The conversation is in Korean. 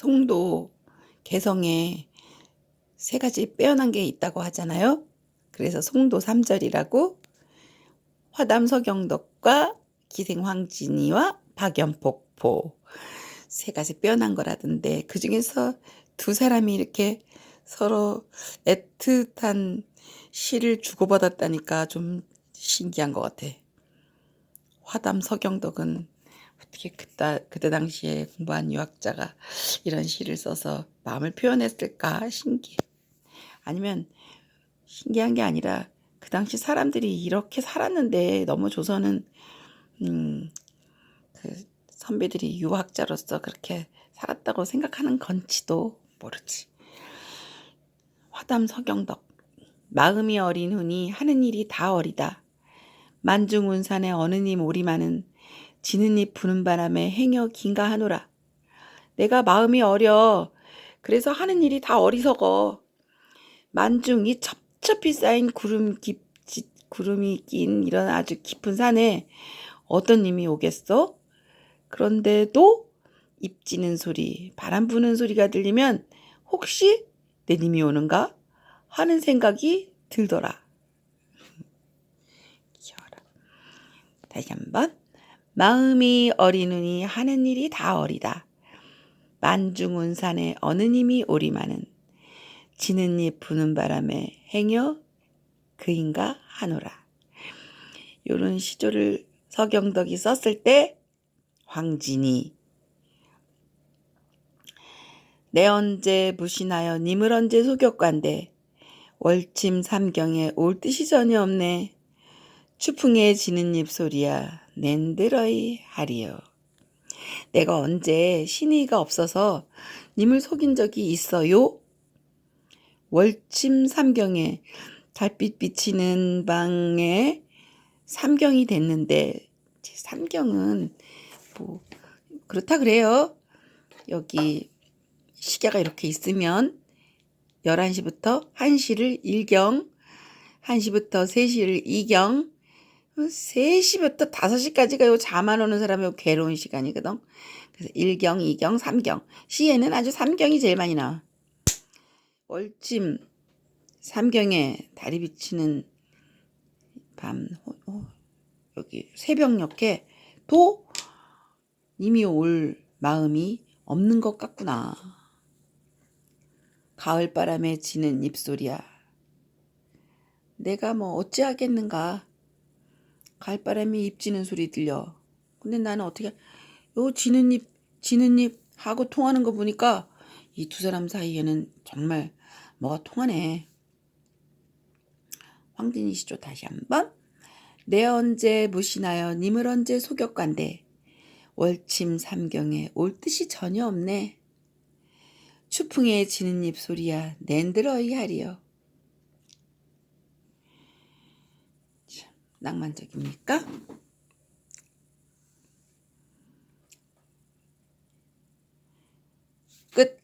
송도 개성에 세 가지 빼어난 게 있다고 하잖아요. 그래서 송도 삼절이라고 화담 서경덕과 기생 황진이와 박연폭포 세 가지 빼어난 거라던데 그 중에서 두 사람이 이렇게 서로 애틋한 시를 주고받았다니까 좀 신기한 것 같아. 화담 서경덕은 어떻게 그때, 그때 당시에 공부한 유학자가 이런 시를 써서 마음을 표현했을까 신기해. 아니면 신기한 게 아니라 그 당시 사람들이 이렇게 살았는데 너무 조선은 음, 그 선배들이 유학자로서 그렇게 살았다고 생각하는 건지도 모르지. 화담 서경덕 마음이 어린 훈이 하는 일이 다 어리다. 만중운산의 어느 님 오리마는 지는 잎 부는 바람에 행여 긴가 하노라. 내가 마음이 어려. 그래서 하는 일이 다 어리석어. 만중이 첩첩이 쌓인 구름 깊, 구름이 낀 이런 아주 깊은 산에 어떤 님이 오겠어? 그런데도 입지는 소리, 바람 부는 소리가 들리면 혹시 내 님이 오는가? 하는 생각이 들더라. 귀여워라. 다시 한번. 마음이 어리느니 하는 일이 다 어리다. 만중운산에 어느 님이 오리마는 지는 잎 부는 바람에 행여 그인가 하노라. 요런 시조를 서경덕이 썼을 때 황진이 내 언제 무신하여 님을 언제 소격관대 월침 삼경에 올 뜻이 전혀 없네. 추풍에 지는 입소리야 낸들어이 하리요. 내가 언제 신의가 없어서 님을 속인 적이 있어요? 월침 삼경에 달빛 비치는 방에 삼경이 됐는데 삼경은 뭐 그렇다 그래요. 여기 시계가 이렇게 있으면 11시부터 1시를 1경, 1시부터 3시를 2경, 3시부터 5시까지가 요 잠 안 오는 사람의 괴로운 시간이거든. 그래서 1경, 2경, 3경. 시에는 아주 3경이 제일 많이 나와. 월침 3경에 달이 비치는 밤, 어, 여기 새벽녘에 또 이미 올 마음이 없는 것 같구나. 가을 바람에 지는 입소리야. 내가 뭐 어찌하겠는가. 바람에 잎 지는 소리 들려. 근데 나는 어떻게 요 지는 잎 지는 잎 하고 통하는 거 보니까 이 두 사람 사이에는 정말 뭐가 통하네. 황진이 시조 다시 한번. 내 언제 무시나여 님을 언제 소격관대 월침 삼경에 올 뜻이 전혀 없네. 추풍에 지는 잎 소리야 낸들어이 하리요. 낭만적입니까? 끝.